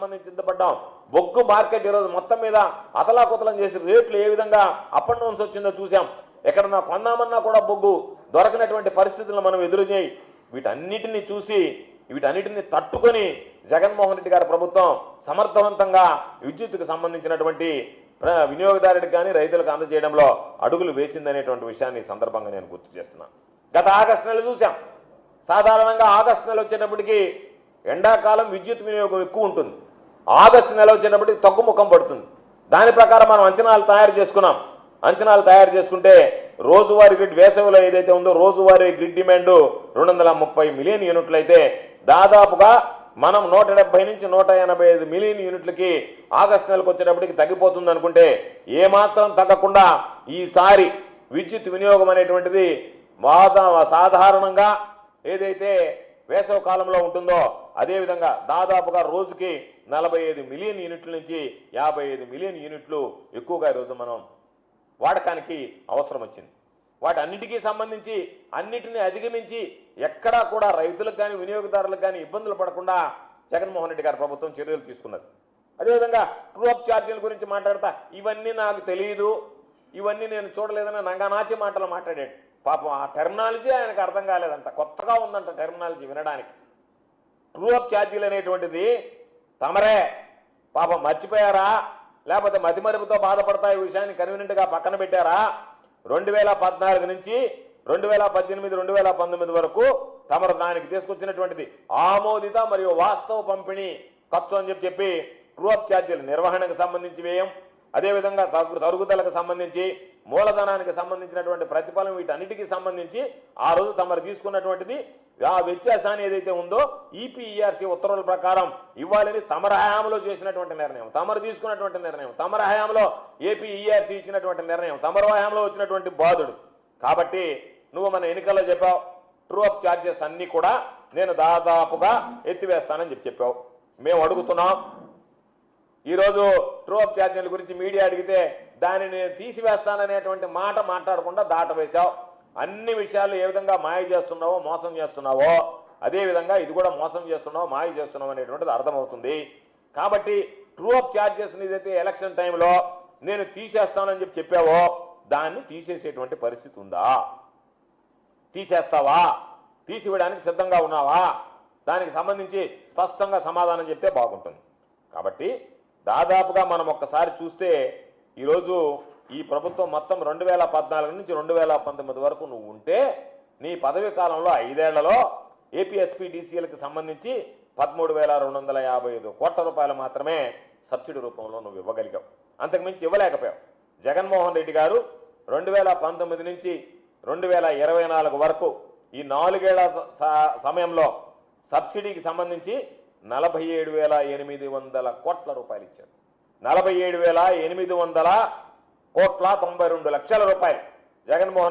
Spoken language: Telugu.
మనం చింతపడ్డాం బొగ్గు మార్కెట్ ఈరోజు మొత్తం మీద అతలాకుతలం చేసి రేట్లు ఏ విధంగా అప్ అండ్ డౌన్స్ వచ్చిందో చూసాం ఎక్కడన్నా కొందామన్నా కూడా బొగ్గు దొరకనటువంటి పరిస్థితులను మనం ఎదురు చేయి వీటన్నిటిని చూసి వీటన్నిటిని తట్టుకొని జగన్మోహన్ రెడ్డి గారి ప్రభుత్వం సమర్థవంతంగా విద్యుత్తుకు సంబంధించినటువంటి వినియోగదారుడికి కానీ రైతులకు అందజేయడంలో అడుగులు వేసిందనేటువంటి విషయాన్ని సందర్భంగా నేను గుర్తు చేస్తున్నాను. గత ఆగస్టు నెల చూసాం సాధారణంగా ఆగస్టు నెల వచ్చేటప్పటికి ఎండాకాలం విద్యుత్ వినియోగం ఎక్కువ ఉంటుంది. ఆగస్టు నెల వచ్చేటప్పటికి తగ్గుముఖం పడుతుంది. దాని ప్రకారం మనం అంచనాలు తయారు చేసుకున్నాం. అంచనాలు తయారు చేసుకుంటే రోజువారీ గ్రిడ్ వేసవిలో ఏదైతే ఉందో రోజువారీ గ్రిడ్ డిమాండ్ రెండు వందల ముప్పై మిలియన్ యూనిట్లు అయితే దాదాపుగా మనం నూట డెబ్బై నుంచి నూట ఎనభై ఐదు మిలియన్ యూనిట్లకి ఆగస్టు నెలకు వచ్చేటప్పటికి తగ్గిపోతుంది అనుకుంటే ఏమాత్రం తగ్గకుండా ఈసారి విద్యుత్ వినియోగం అనేటువంటిది సాధారణంగా ఏదైతే వేసవ కాలంలో ఉంటుందో అదేవిధంగా దాదాపుగా రోజుకి నలభై ఐదు మిలియన్ యూనిట్ల నుంచి యాభై ఐదు మిలియన్ యూనిట్లు ఎక్కువగా ఈరోజు మనం వాడకానికి అవసరం వచ్చింది. వాటన్నిటికీ సంబంధించి అన్నిటిని అధిగమించి ఎక్కడా కూడా రైతులకు కానీ వినియోగదారులకు కానీ ఇబ్బందులు పడకుండా జగన్మోహన్ రెడ్డి గారి ప్రభుత్వం చర్యలు తీసుకున్నది. అదేవిధంగా ట్రూ అప్ ఛార్జీల గురించి మాట్లాడతా ఇవన్నీ నాకు తెలియదు ఇవన్నీ నేను చూడలేదని నంగనాచి మాటలు మాట్లాడాడు. పాపం ఆ టెర్మినాలజీ ఆయనకు అర్థం కాలేదంట. కొత్తగా ఉందంట టెర్మినాలజీ వినడానికి. ట్రూ అప్ ఛార్జీలు అనేటువంటిది తమరే పాపం మర్చిపోయారా? లేకపోతే మతిమరుపుతో బాధపడతా ఈ విషయాన్ని కన్వీనెంట్గా పక్కన పెట్టారా? రెండు వేల పద్నాలుగు నుంచి రెండు వేల పద్దెనిమిది రెండు వేల పంతొమ్మిది వరకు తమరు దానికి తీసుకొచ్చినటువంటిది ఆమోదిత మరియు వాస్తవ పంపిణీ ఖర్చు అని చెప్పి చెప్పి ట్రూ అప్ ఛార్జీల నిర్వహణకు సంబంధించి వ్యయం అదేవిధంగా తగ్గు తరుగుదలకు సంబంధించి మూలధనానికి సంబంధించినటువంటి ప్రతిఫలం వీటన్నిటికీ సంబంధించి ఆ రోజు తమరు తీసుకున్నటువంటిది ఆ వ్యత్యాసాన్ని ఏదైతే ఉందో ఈపీఈఆర్సీ ఉత్తర్వుల ప్రకారం ఇవ్వాలని తమర హయాంలో చేసినటువంటి నిర్ణయం. తమరు తీసుకున్నటువంటి నిర్ణయం. తమర హయాంలో ఏపీఈఆర్సీ ఇచ్చినటువంటి నిర్ణయం. తమర హయాంలో వచ్చినటువంటి బాధుడు. కాబట్టి నువ్వు మన ఎన్నికల్లో చెప్పావు ట్రూ అప్ ఛార్జెస్ అన్నీ కూడా నేను దాదాపుగా ఎత్తివేస్తానని చెప్పి చెప్పావు. మేము అడుగుతున్నాం ఈరోజు ట్రూ అప్ ఛార్జీల గురించి మీడియా అడిగితే దానిని తీసివేస్తాననేటువంటి మాట మాట్లాడకుండా దాటవేశావు. అన్ని విషయాలు ఏ విధంగా మాయ చేస్తున్నావో మోసం చేస్తున్నావో అదేవిధంగా ఇది కూడా మోసం చేస్తున్నావు మాయ చేస్తున్నావు అనేటువంటిది అర్థమవుతుంది. కాబట్టి ట్రూ అప్ ఛార్జెస్ ఏదైతే ఎలక్షన్ టైంలో నేను తీసేస్తానని చెప్పి చెప్పావో దాన్ని తీసేసేటువంటి పరిస్థితి ఉందా? తీసేస్తావా? తీసివేయడానికి సిద్ధంగా ఉన్నావా? దానికి సంబంధించి స్పష్టంగా సమాధానం చెప్తే బాగుంటుంది. కాబట్టి దాదాపుగా మనం ఒక్కసారి చూస్తే ఈరోజు ఈ ప్రభుత్వం మొత్తం రెండు వేల పద్నాలుగు నుంచి రెండు వేల పంతొమ్మిది వరకు నువ్వు ఉంటే నీ పదవి కాలంలో ఐదేళ్ళలో ఏపీఎస్పీడీసీలకు సంబంధించి పదమూడు వేల రెండు వందల యాభై ఐదు కోట్ల రూపాయలు మాత్రమే సబ్సిడీ రూపంలో నువ్వు ఇవ్వగలిగావు. అంతకుమించి ఇవ్వలేకపోయావు. జగన్మోహన్ రెడ్డి గారు రెండు వేల పంతొమ్మిది నుంచి రెండు వేల ఇరవై నాలుగు వరకు ఈ నాలుగేళ్ళ స- సమయంలో సబ్సిడీకి సంబంధించి నలభై ఏడు వేల ఎనిమిది వందల కోట్ల రూపాయలు ఇచ్చారు. నలభై ఏడు వేల ఎనిమిది వందల కోట్ల తొంభై రెండు లక్షల రూపాయలు. జగన్మోహన్